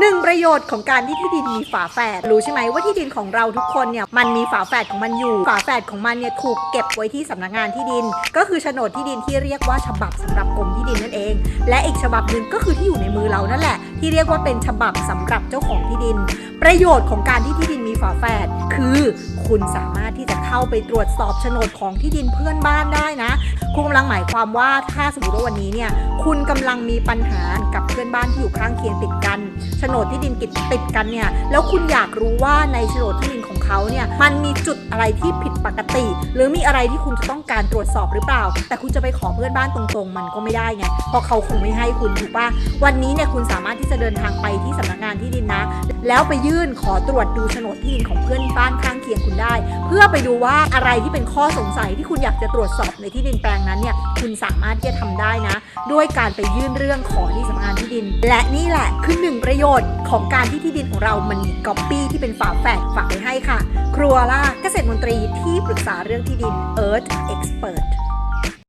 หนึ่งประโยชน์ของการที่ที่ดินมีฝาแฝดรู้ใช่ไหมว่าที่ดินของเราทุกคนเนี่ยมันมีฝาแฝดของมันอยู่ ฝาแฝดของมันเนี่ยถูกเก็บไว้ที่สำนักงานที่ดิน ก็คือโฉนดที่ดินที่เรียกว่าฉบับสำหรับกรมที่ดินนั่นเอง และอีกฉบับหนึ่งก็คือที่อยู่ในมือเรานั่นแหละ ที่เรียกว่าเป็นฉบับสำหรับเจ้าของที่ดิน ประโยชน์ของการที่ที่ดินมีฝาแฝดคือ คุณสามารถที่จะเข้าไปตรวจสอบโฉนดของที่ดินเพื่อนบ้านได้นะ คุณกำลังหมายความว่าถ้าสมมติว่าวันนี้เนี่ยคุณกำลังมีปัญหากับเพื่อนบ้านที่อยู่ข้างเคียงติดกันโฉนดที่ดินติดติดกันเนี่ยแล้วคุณอยากรู้ว่าในโฉนดที่ดินของเขาเนี่ยมันมีจุดอะไรที่ผิดปกติ หรือมีอะไรที่คุณจะต้องการตรวจสอบหรือเปล่า แต่คุณจะไปขอเพื่อนบ้านตรงๆ มันก็ไม่ได้ไงเพราะเขาคงไม่ให้คุณถูกปะวันนี้เนี่ยคุณสามารถที่จะเดินทางไปที่สำนักงานที่ดินนะ แล้วไปยื่นขอตรวจดูโฉนดที่ดินของเพื่อนบ้านข้างเคียงคุณได้ เพื่อไปดูว่าอะไรที่เป็นข้อสงสัยที่คุณอยากจะตรวจสอบในที่ดินแปลงนั้นเนี่ยคุณสามารถที่จะทำได้นะ ด้วยการไปยื่นเรื่องขอที่สำนักงานที่ดิน และนี่แหละคือหนึ่งประโยชน์ของการที่ที่ดินของเรามันมีก๊อปปี้ที่เป็นฝาแฝดฝากไว้ให้ค่ะ ครัวล่าเกษตรมนตรีที่ปรึกษาเรื่องที่ดิน Earth Expert